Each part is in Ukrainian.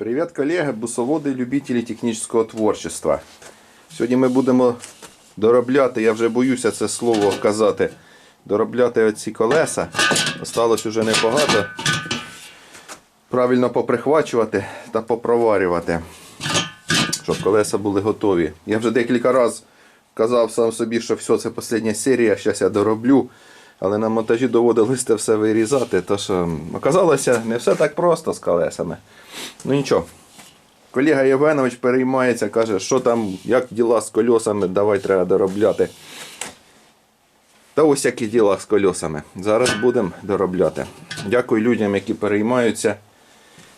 Привіт, колеги, бусоводи, любителі технічного творчества. Сьогодні ми будемо доробляти, я вже боюся це слово казати, доробляти оці колеса. Осталось уже небагато. Правильно поприхвачувати та попроварювати, щоб колеса були готові. Я вже декілька разів казав сам собі, що все, це остання серія, зараз я дороблю. Але на монтажі доводилось це все вирізати, то що оказалося не все так просто з колесами. Ну нічого. Колега Євгенович переймається, каже, що там, як діла з кольосами, давай треба доробляти. Та ось які діла з кольосами. Зараз будемо доробляти. Дякую людям, які переймаються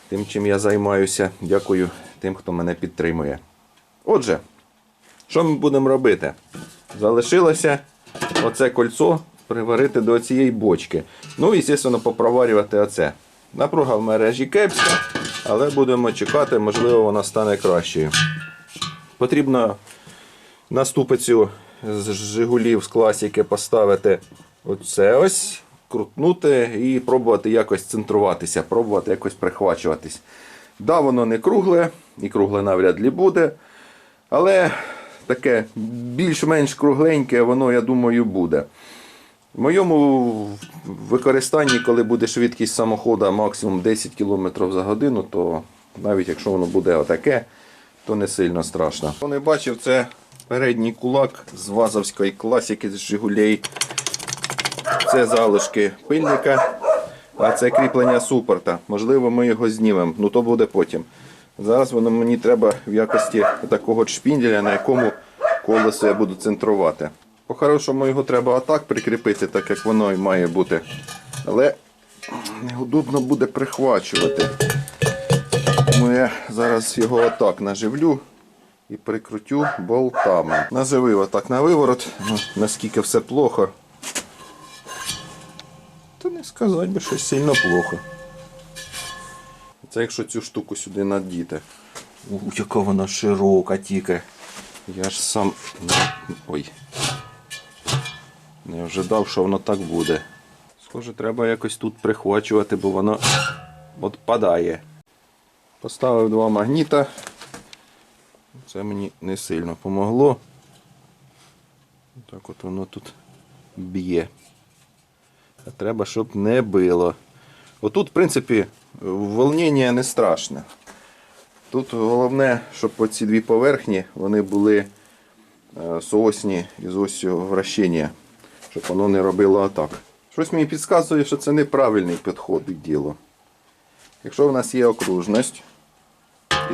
тим, чим я займаюся. Дякую тим, хто мене підтримує. Отже, що ми будемо робити? Залишилося оце кольцо приварити до цієї бочки. Ну і, звісно, попроварювати оце. Напруга в мережі кепська, але будемо чекати, можливо, вона стане кращою. Потрібно на ступицю з Жигулів з класики поставити оце ось, крутнути і пробувати якось центруватися, пробувати якось прихвачуватись. Да, воно не кругле, і кругле навряд ли буде. Але таке більш-менш кругленьке, воно, я думаю, буде. В моєму використанні, коли буде швидкість самоходу максимум 10 км за годину, то навіть якщо воно буде отаке, то не сильно страшно. Хто не бачив, це передній кулак з вазовської класики з Жигулей. Це залишки пильника, а це кріплення супорта. Можливо, ми його знімемо, ну то буде потім. Зараз воно мені треба в якості такого шпінделя, на якому колесо я буду центрувати. По-хорошому його треба отак прикріпити, так як воно і має бути. Але неудобно буде прихвачувати. Тому я зараз його отак наживлю і прикрутю болтами. Наживив отак на виворот, ну, наскільки все плохо. Та не сказати би, що сильно плохо. Це якщо цю штуку сюди надіти. У, яка вона широка тільки. Я ж сам. Ой. Не ожидав, що воно так буде. Схоже, треба якось тут прихвачувати, бо воно відпадає. Поставив два магніта. Це мені не сильно допомогло. Так от воно тут б'є. А треба, щоб не било. Отут, в принципі, волнення не страшне. Тут головне, щоб оці дві поверхні вони були е, соосні із осью вращення, щоб воно не робило атак. Щось мені підказує, що це неправильний підход до ділу. Якщо в нас є окружність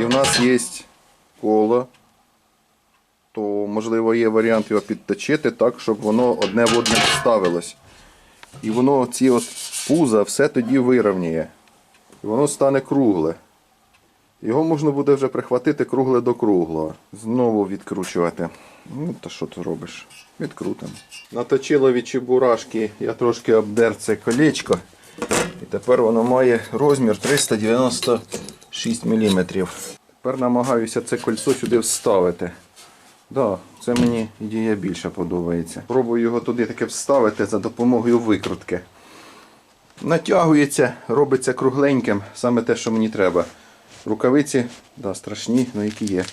і в нас є коло, то можливо є варіант його підточити так, щоб воно одне в одне вставилось. І воно ці от пуза все тоді вирівняє. І воно стане кругле. Його можна буде вже прихватити кругле до круглого. Знову відкручувати. Ну, та що ти робиш? Відкрутимо. Наточило від чебурашки, я трошки обдер це колечко. І тепер воно має розмір 396 мм. Тепер намагаюся це кольцо сюди вставити. Да, це мені ідея більше подобається. Пробую його туди таки вставити за допомогою викрутки. Натягується, робиться кругленьким, саме те, що мені треба. Рукавиці, да, страшні, але які є.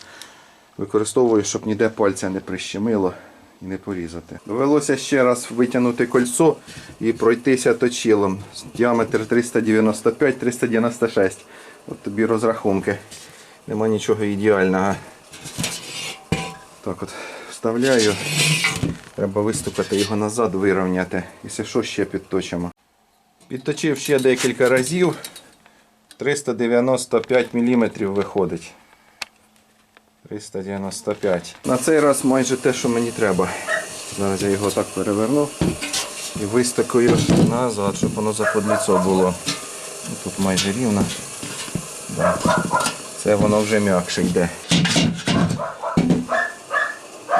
Використовую, щоб ніде пальця не прищемило і не порізати. Довелося ще раз витягнути кольцо і пройтися точилом. Діаметр 395-396. От тобі розрахунки. Нема нічого ідеального. Так от вставляю. Треба виступити його назад, вирівняти. Якщо що, ще підточимо. Підточив ще декілька разів. 395 мм виходить. 395. На цей раз майже те, що мені треба. Зараз я його так переверну і вистакую назад, щоб воно заподліцо було. Тут майже рівно. Да. Це воно вже м'якше йде.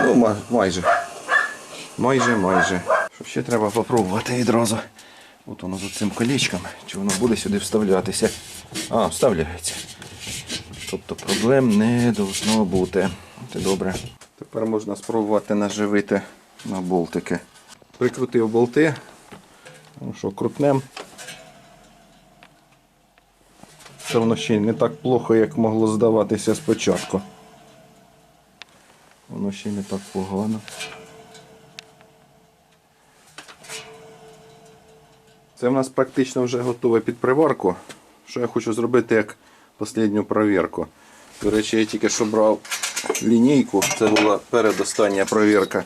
Ну, майже. Майже, майже. Що ще треба попробувати відразу. От воно за цим колечком. Чи воно буде сюди вставлятися? А, вставляється. Тобто проблем не должно бути. Це добре. Тепер можна спробувати наживити на болтики. Прикрутив болти. Ну що, крутнем. виявляється, воно ще не так плохо, як могло здаватися спочатку. Воно ще не так погано. Це в нас практично вже готове під приварку. Що я хочу зробити як останню провірку. До речі, я тільки що брав лінійку, це була передостання провірка.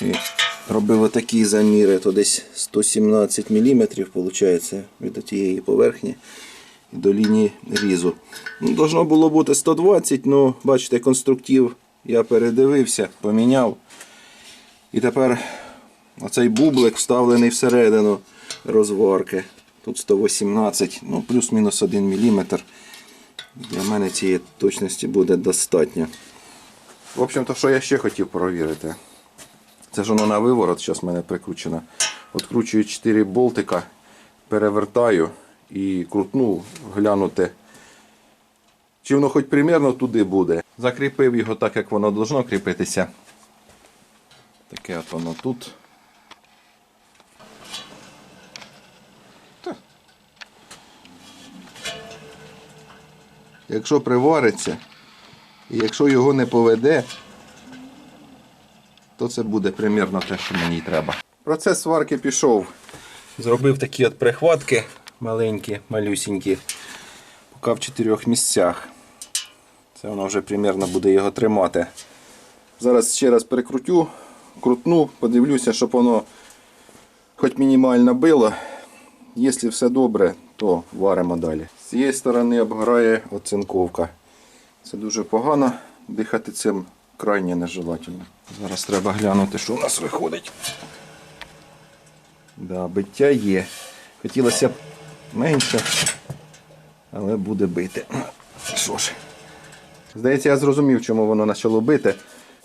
І робив отакі заміри, то десь 117 мм виходить від тієї поверхні до лінії різу. Ну, Должно було бути 120, але бачите, конструктив я передивився, поміняв. І тепер оцей бублик вставлений всередину розварки. Тут 118, ну плюс-мінус 1 мм. Для мене цієї точності буде достатньо. В общем-то, що я ще хотів перевірити. Це ж воно на виворот, зараз в мене прикручено. Откручую 4 болтика, перевертаю і крутну, глянути. Чи воно хоч примерно туди буде. Закріпив його так, як воно должно кріпитися. Таке от воно тут. Якщо привариться, і якщо його не поведе, то це буде примірно те, що мені треба. Процес сварки пішов. Зробив такі от прихватки маленькі, малюсінькі, поки в чотирьох місцях. Це воно вже примірно буде його тримати. Зараз ще раз перекрутю, крутну, подивлюся, щоб воно хоч мінімально било. Якщо все добре, то варимо далі. З цієї сторони обгорає оцинковка. Це дуже погано. Дихати цим крайне нежелательно. Зараз треба глянути, що у нас виходить. Да, биття є. Хотілося б менше, але буде бити. Що ж. Здається, я зрозумів, чому воно почало бити.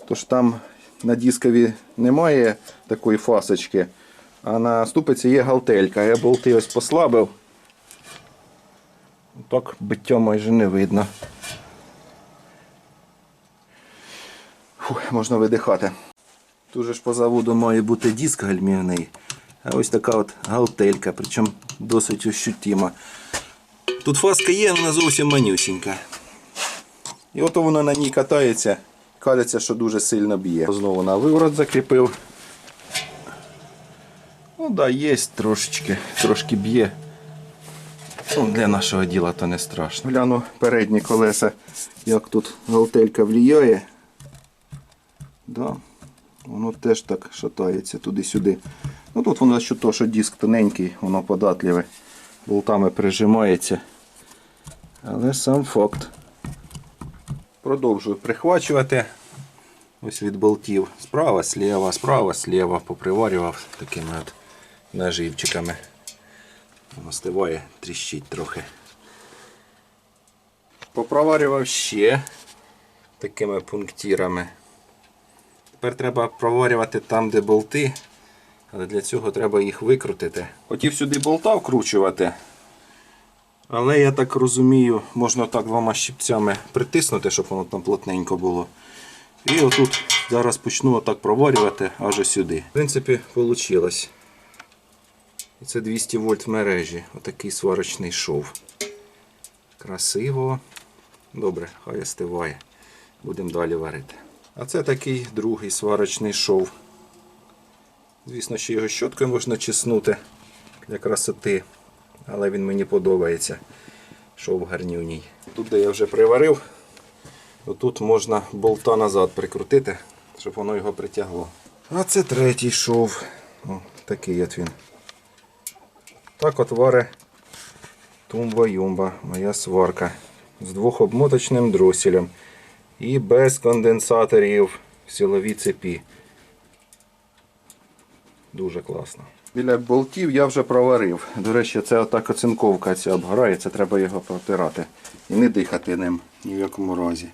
Тож там на дискові немає такої фасочки, а на ступиці є галтелька. Я болти ось послабив. Так биття майже не видно. Фух, можна видихати. Тут же ж по заводу має бути диск гальмівний, а ось така от галтелька, причому досить ощутима. Тут фаска є, вона зовсім манюсінька. І от воно на ній катається, кажеться, що дуже сильно б'є. Знову на виворот закріпив. Ну да, є трошечки, трошки б'є. Для нашого діла то не страшно. Гляну передні колеса, як тут галтелька вліяє. Да. Воно теж так шатається туди-сюди. Ну Тут воно що то, що диск тоненький, воно податливе, болтами прижимається. Але сам факт. Продовжую прихвачувати. Ось від болтів. Справа, сліва, справа, сліва поприварював такими от наживчиками. Остиває, тріщить трохи. Попроварював ще такими пунктирами. Тепер треба проварювати там, де болти, але для цього треба їх викрутити. Хотів сюди болта вкручувати. Але я так розумію, можна так двома щипцями притиснути, щоб воно там плотненько було. І отут зараз почну отак проварювати аж сюди. В принципі, вийшло. І це 200 вольт мережі. Отакий сварочний шов. Красиво. Добре, хай остиває. Будемо далі варити. А це такий другий сварочний шов. Звісно, ще його щоткою можна чеснути для красоти, але він мені подобається. Шов гарнюній. Тут, де я вже приварив, тут можна болта назад прикрутити, щоб воно його притягло. А це третій шов. О, такий от він. Так от варе тумба-юмба, моя сварка. З двохобмоточним дроселем і без конденсаторів в силовій цепі. Дуже класно. Біля болтів я вже проварив. До речі, це отак оцинковка ця обгорає, це треба його протирати. І не дихати ним ні в якому разі.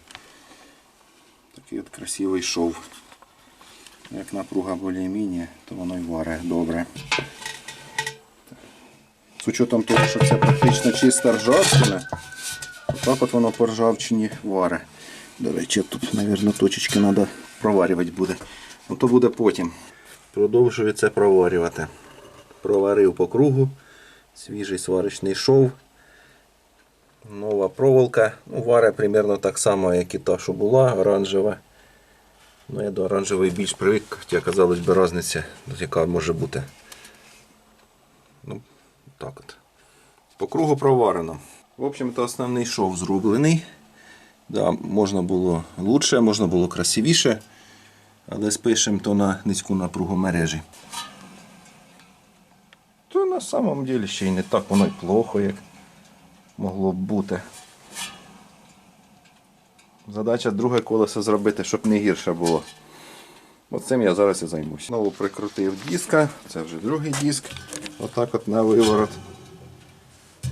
Такий от красивий шов. Як напруга більш-міні, то воно й варе добре. З учетом того, що це практично чиста ржавчина, так от воно по ржавчині варе. До речі, тут, мабуть, точечки треба проварювати буде. Ну то буде потім. Продовжую це проварювати. Проварив по кругу, свіжий сварочний шов. Нова проволока. Ну, варить примерно так само, як і та, що була, оранжева. Ну, я до оранжевої більш привик, хоча казалось би різниця, яка може бути. Так от. По кругу проварено. В общем-то, основний шов зроблений. Да, можна було лучше, можна було красивіше, але спишемо то на низьку напругу мережі. То на самом деле ще й не так воно й плохо, як могло б бути. Задача друге колесо зробити, щоб не гірше було. От цим я зараз і займусь. Знову прикрутив диска, це вже другий диск. Отак от на виворот.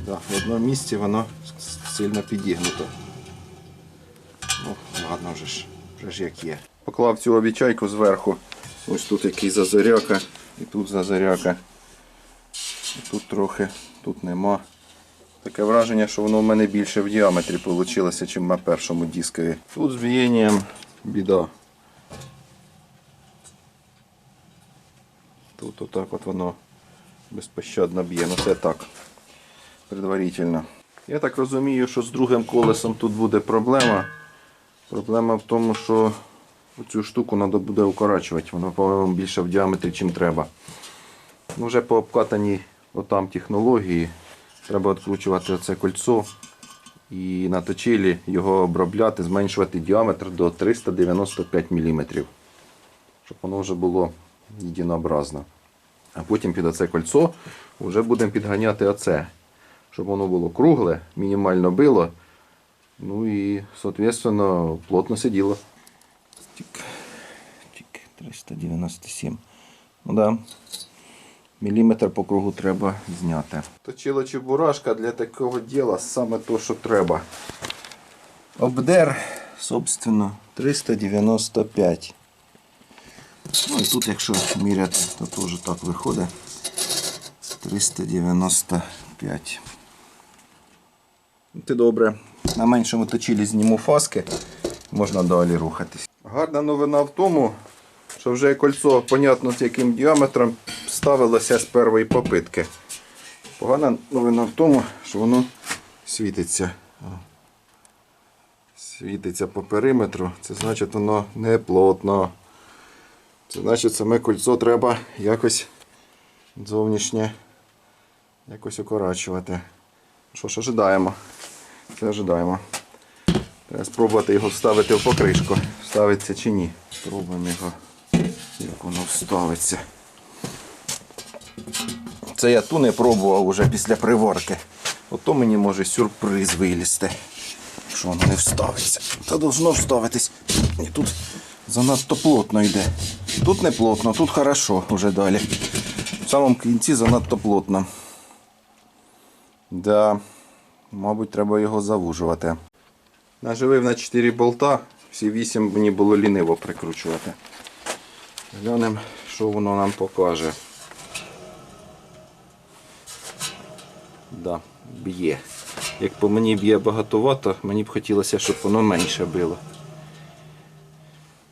Да, в одному місці воно сильно підігнуто. Ну, ладно вже ж, вже ж як є. Поклав цю обічайку зверху. Ось тут який зазоряка, і тут зазоряка. І тут трохи, тут нема. Таке враження, що воно в мене більше в діаметрі вийшло, ніж на першому дискові. Тут з вієнням біда. Тут отак от воно безпощадно б'є. Ну це так. Предварительно. Я так розумію, що з другим колесом тут буде проблема. Проблема в тому, що цю штуку треба буде укорачувати. Воно, по-моєму, більше в діаметрі, чим треба. Ну, вже по обкатаній отам технології. Треба відкручувати оце кольцо і на точилі його обробляти, зменшувати діаметр до 395 мм. Щоб воно вже було єдинообразно. А потім під оце кольцо вже будемо підганяти оце. Щоб воно було кругле, мінімально било. Ну і, соответственно, плотно сиділо. Тік, тік, 397. Ну да. Міліметр по кругу треба зняти. Точило чебурашка для такого діла саме то, що треба. Обдер, собственно, 395. Ну і тут, якщо міряти, то теж так виходить. 395. Ти добре. На меншому точилі зніму фаски, можна далі рухатись. Гарна новина в тому, що вже кольцо, понятно з яким діаметром, ставилося з першої попитки. Погана новина в тому, що воно світиться. Світиться по периметру, це значить воно не плотно. Це значить саме кольцо треба якось зовнішнє якось укорачувати. Що ж, ожидаємо. Це ожидаємо. Треба спробувати його вставити в покришку. Ставиться чи ні. Спробуємо його, як воно вставиться. Це я ту не пробував уже після приварки. Ото мені може сюрприз вилізти. Що воно не вставиться. Та должно вставитись. Ні, тут занадто плотно йде. Тут не плотно, тут хорошо вже далі. В самому кінці занадто плотно. Да, мабуть, треба його завужувати. Наживив на 4 болта, всі 8 мені було ліниво прикручувати. Глянемо, що воно нам покаже. Да, б'є. Як по мені б'є багатовато, мені б хотілося, щоб воно менше било.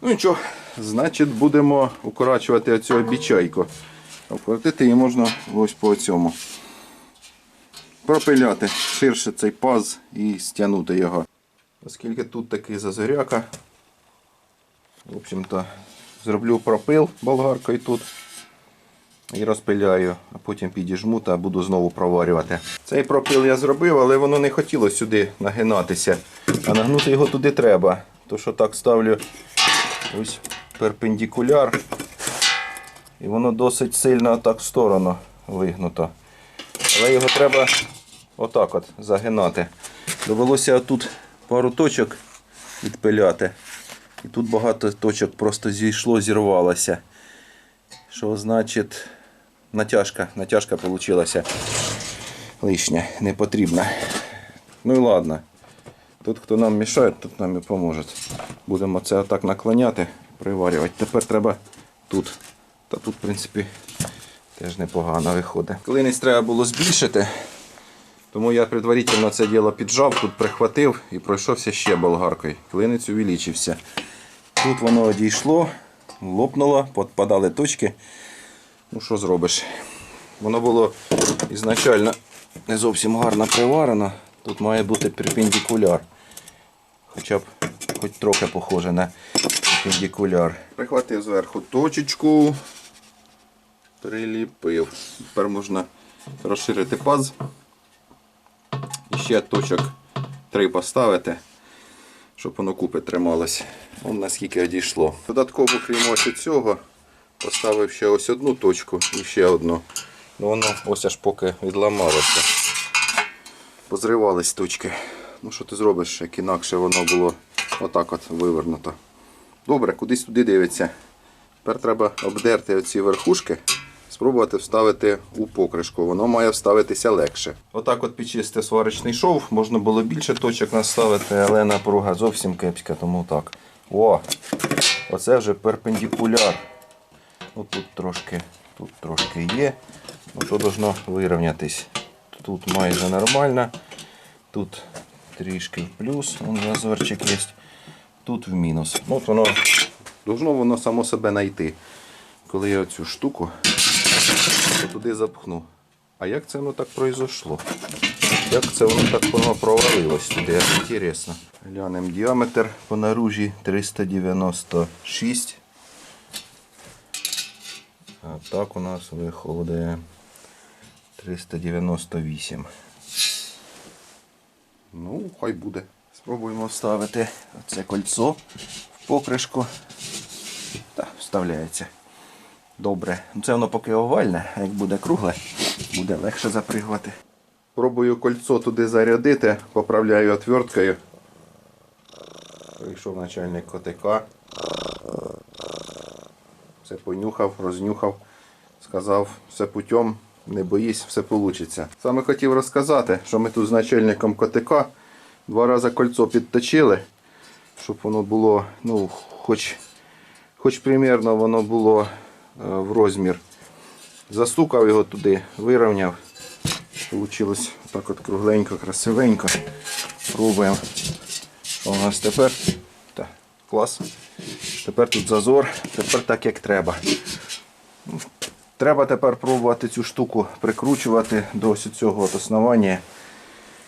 Ну нічого, значить будемо укорачувати оцю обічайку. А її можна ось по цьому. Пропиляти ширше цей паз і стягнути його. Оскільки тут такий зазоряка, в общем-то, зроблю пропил болгаркою тут і розпиляю, а потім підіжму та буду знову проварювати. Цей пропил я зробив, але воно не хотіло сюди нагинатися. А нагнути його туди треба. То що так ставлю ось перпендикуляр. І воно досить сильно так в сторону вигнуто. Але його треба отак от загинати. Довелося тут пару точок відпиляти. І тут багато точок просто зійшло, зірвалося. Що значить натяжка, натяжка вийшла лишня, не потрібна. Ну і ладно. Тут хто нам мішає, тут нам і поможе. Будемо це отак наклоняти, приварювати. Тепер треба тут. Та тут, в принципі, теж непогано виходить. Клинець треба було збільшити. Тому я предварительно це діло піджав, тут прихватив і пройшовся ще болгаркою. Клинець увеличився. Тут воно одійшло, лопнуло, подпадали точки. Ну що зробиш? Воно було ізначально не зовсім гарно приварено. Тут має бути перпендикуляр. Хоча б хоч трохи похоже на перпендикуляр. Прихватив зверху точечку. Приліпив. Тепер можна розширити паз. І ще точок три поставити, щоб воно купи трималось. Вон наскільки одійшло. Додатково, крім ось цього, поставив ще ось одну точку і ще одну. Ну воно ось аж поки відламалося. Позривались точки. Ну що ти зробиш, як інакше воно було отак от вивернуто. Добре, кудись туди дивиться. Тепер треба обдерти оці верхушки, спробувати вставити у покришку. Воно має вставитися легше. Отак от підчистив сварочний шов. Можна було більше точок наставити, але напруга зовсім кепська, тому так. О! Оце вже перпендикуляр. Ну, тут трошки, тут трошки є. Ну, то должно вирівнятись. Тут майже нормально. Тут трішки плюс, вон зазорчик є. Тут в мінус. Ну, От воно должно воно само себе знайти. Коли я цю штуку туди запхну. А як це воно так произошло? Як це воно так воно провалилось туди? Інтересно. Глянемо діаметр по наружі 396. А так у нас виходить 398. Ну, хай буде. Спробуємо вставити це кольцо в покришку. Так, вставляється. Добре. Ну, Це воно поки овальне, а як буде кругле, буде легше запригувати. Пробую кольцо туди зарядити, поправляю отверткою. Прийшов начальник котика. Все понюхав, рознюхав, сказав, все путем, не боїсь, все вийде. Саме хотів розказати, що ми тут з начальником котика два рази кольцо підточили, щоб воно було, ну, хоч, хоч примірно воно було е, в розмір. Застукав його туди, вирівняв. Получилось так от кругленько, красивенько. Пробуємо. У нас тепер? Так, клас. Тепер тут зазор, тепер так як треба. Треба тепер пробувати цю штуку прикручувати до цього от основання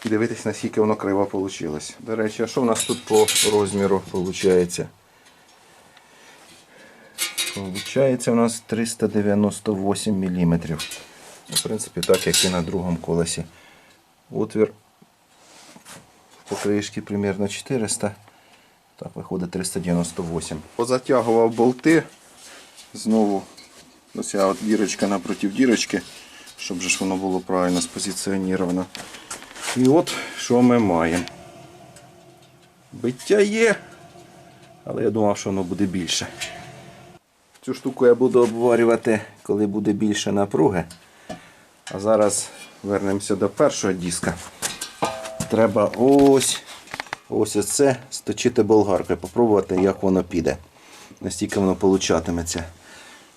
і дивитись, наскільки воно криво вийшло. До речі, а що в нас тут по розміру виходить? Получається у нас 398 мм. В принципі, так як і на другому колесі. Отвір в покришці примерно 400. Так, виходить 398. Позатягував болти. Знову ось от дірочка напроти дірочки, щоб ж воно було правильно спозиціоніровано. І от що ми маємо. Биття є, але я думав, що воно буде більше. Цю штуку я буду обварювати, коли буде більше напруги. А зараз вернемося до першого диска. Треба ось ось це сточити болгаркою, попробувати, як воно піде. Настільки воно получатиметься.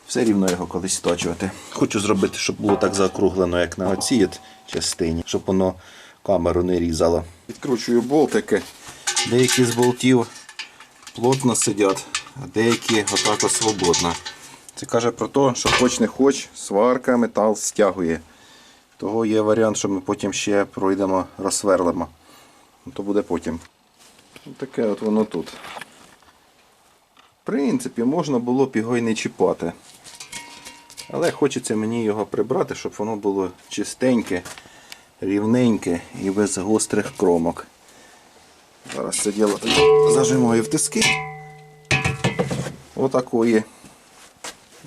Все рівно його колись сточувати. Хочу зробити, щоб було так заокруглено, як на оцій частині, щоб воно камеру не різало. Відкручую болтики. Деякі з болтів плотно сидять, а деякі отак от свободно. Це каже про те, що хоч не хоч, сварка метал стягує. Того є варіант, що ми потім ще пройдемо, розсверлимо. Ну, То буде потім. Ось Таке от воно тут. В принципі, можна було б його і не чіпати. Але хочеться мені його прибрати, щоб воно було чистеньке, рівненьке і без гострих кромок. Зараз це діло зажимаю в тиски. Отакої.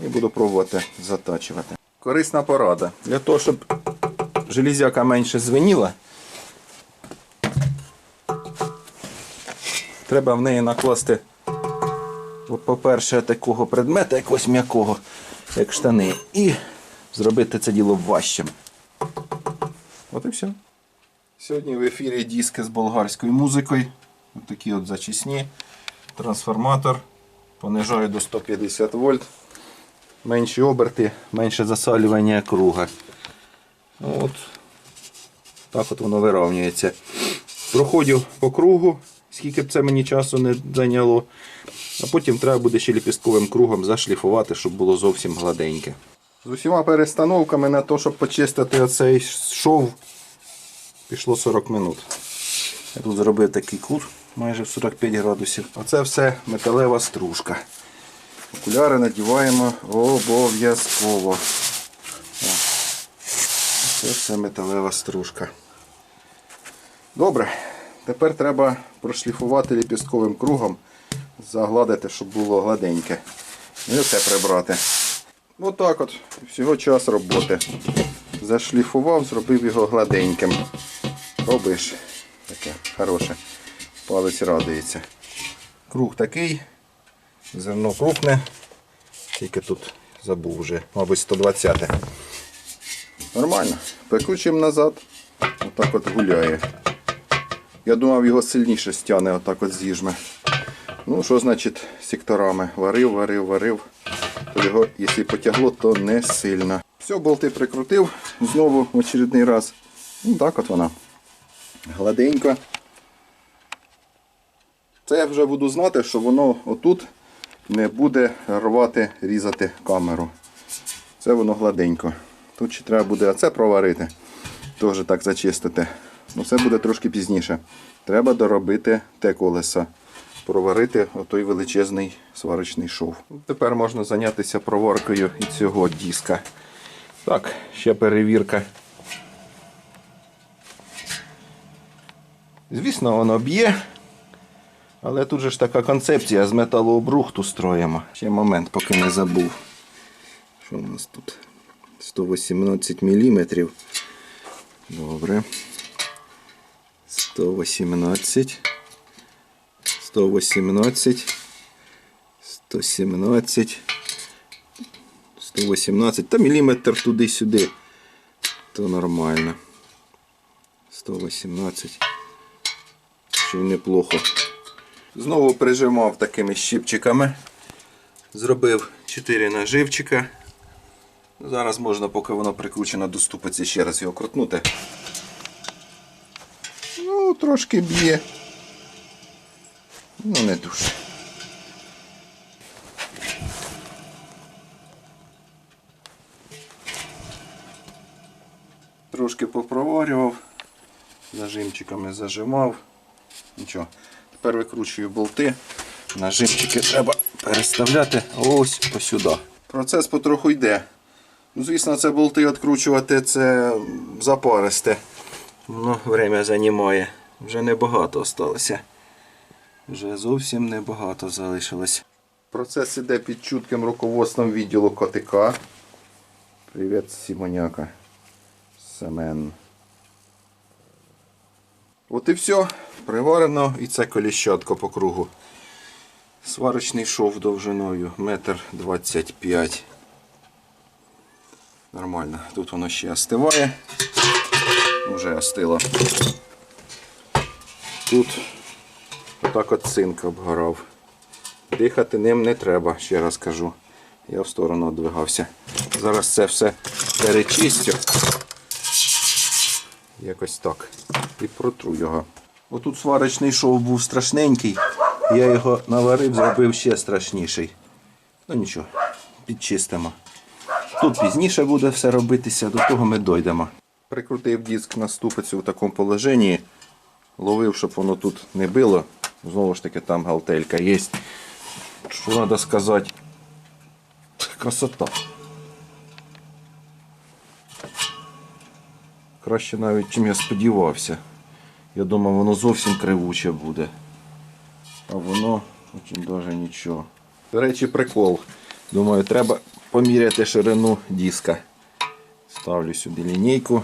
І буду пробувати затачувати. Корисна порада. Для того, щоб железяка менше звеніла, треба в неї накласти, по-перше, такого предмета, якогось м'якого, як штани, і зробити це діло важчим. От і все. Сьогодні в ефірі диски з болгарською музикою. Ось такі от зачисні. Трансформатор. Понижаю до 150 вольт. Менші оберти, менше засалювання круга. От. Так от воно вирівнюється. Проходжу по кругу, скільки б це мені часу не зайняло. А потім треба буде ще ліпістковим кругом зашліфувати, щоб було зовсім гладеньке. З усіма перестановками на те, щоб почистити оцей шов Пішло 40 минут. Я тут зробив такий кут майже в 45 градусів. Оце все металева стружка. Окуляри надіваємо обов'язково. Це все металева стружка. Добре. Тепер треба прошліфувати ліпістковим кругом, загладити, щоб було гладеньке. І оце прибрати. Отак от. Всього час роботи. Зашліфував, зробив його гладеньким. Робиш таке хороше. Палець радується. Круг такий. Зерно крупне. Тільки тут забув вже, мабуть, 120. Нормально. Прикручуємо назад. Отак от гуляє. Я думав, його сильніше стягне, отак от з'їжме. Ну, що значить секторами? Варив, варив, варив. Його, якщо потягло, то не сильно. Все, болти прикрутив знову в очередний раз. Ну, так от вона. Гладенько. Це я вже буду знати, що воно отут не буде рвати, різати камеру. Це воно гладенько. Тут ще треба буде оце проварити. Теж так зачистити. Ну це буде трошки пізніше. Треба доробити те колеса. Проварити отой величезний сварочний шов. Тепер можна зайнятися проваркою і цього диска. Так, ще перевірка. Звісно, воно б'є. Але тут же ж така концепція з металообрухту строїмо. Ще момент, поки не забув. Що у нас тут? 118 мм. Добре. 118. 118. 117. 118. Та міліметр туди-сюди. То нормально. 118. Ще й неплохо. Знову прижимав такими щипчиками. Зробив 4 наживчика. Зараз можна, поки воно прикручено до ступиці, ще раз його крутнути. Ну, трошки б'є. Ну, не дуже. Трошки попроварював, зажимчиками зажимав. Нічого. Тепер викручую болти. Нажимчики треба переставляти ось посюди. Процес потроху йде. Ну, звісно, це болти відкручувати це запаристе. Воно время займає. Вже небагато осталося. Вже зовсім небагато залишилось. Процес іде під чутким руководством відділу КТК. Привіт, Сімоняка. Семен. От і все. Приварено і це коліщатко по кругу. Сварочний шов довжиною метр двадцять п'ять. Нормально. Тут воно ще остиває. Вже остило. Тут отак от цинк обгорав. Дихати ним не треба, ще раз кажу. Я в сторону віддвигався. Зараз це все перечистю. Якось так. І протру його. Отут сварочний шов був страшненький. Я його наварив, зробив ще страшніший. Ну нічого, підчистимо. Тут пізніше буде все робитися, до того ми дойдемо. Прикрутив диск на ступицю в такому положенні. Ловив, щоб воно тут не било. Знову ж таки, там галтелька є. Що треба сказати? Красота. Краще навіть, чим я сподівався. Я думав, воно зовсім кривуче буде. А воно очень даже нічого. До речі, прикол. Думаю, треба поміряти ширину диска. Ставлю сюди лінійку.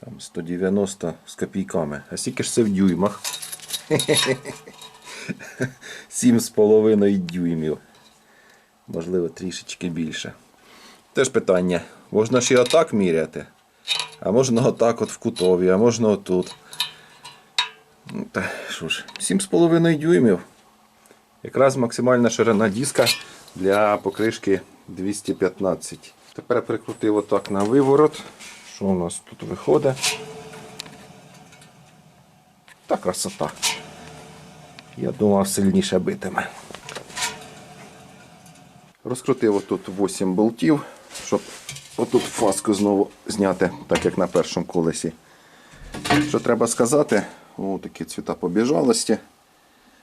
Там 190 з копійками. А скільки ж це в дюймах? 7,5 дюймів. Можливо, трішечки більше. Теж питання. Можна ж і отак міряти. А можна отак от в кутові, а можна отут. Ну, та що ж, 7,5 дюймів. Якраз максимальна ширина диска для покришки 215. Тепер прикрутив отак на виворот. Що у нас тут виходить? Та красота. Я думав сильніше битиме. Розкрутив отут 8 болтів, щоб отут фаску знову зняти, так як на першому колесі. Що треба сказати, о, такі цвіта побіжалості.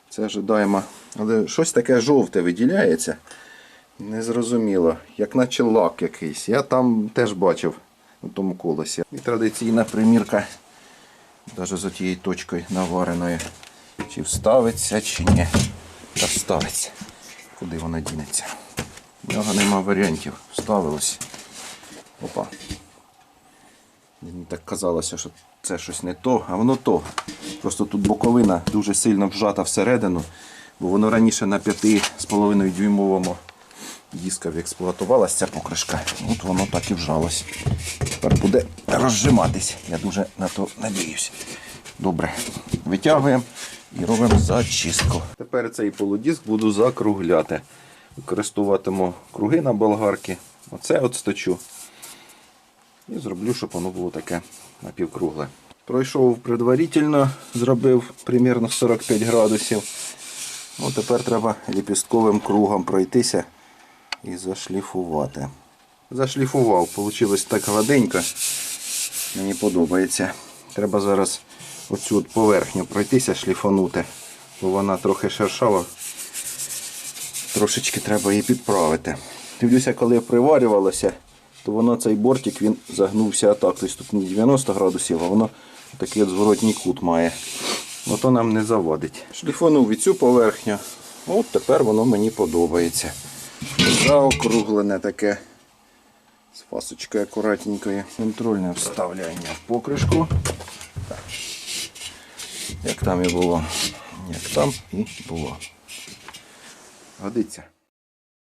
Це ожидаємо. Але щось таке жовте виділяється. Незрозуміло, як наче лак якийсь. Я там теж бачив у тому колесі. І традиційна примірка, навіть з тією точкою навареною. Чи вставиться, чи ні. Та вставиться. Куди вона дінеться? У нього нема варіантів. Вставилось. Опа. Мені так казалося, що це щось не то, а воно то. Просто тут боковина дуже сильно вжата всередину, бо воно раніше на 5,5 дюймовому дискові експлуатувалася ця покришка. От воно так і вжалось. Тепер буде розжиматись. Я дуже на то надіюсь. Добре, витягуємо і робимо зачистку. Тепер цей полудиск буду закругляти. Використовуватиму круги на болгарки. Оце от сточу. І зроблю, щоб воно було таке напівкругле. Пройшов предварительно, зробив примерно 45 градусів. Ну, тепер треба ліпістковим кругом пройтися і зашліфувати. Зашліфував, вийшло так гладенько. Мені подобається. Треба зараз оцю от поверхню пройтися, шліфанути, бо вона трохи шершава. Трошечки треба її підправити. Дивлюся, коли приварювалося, то воно цей бортик він загнувся так. Тобто тут не 90 градусів, а воно такий от зворотній кут має. Ото нам не завадить. Шліфанув і цю поверхню. От тепер воно мені подобається. Заокруглене таке. З фасочкою акуратненькою. Контрольне вставляння в покришку. Так. Як там і було. Як там і було. Годиться.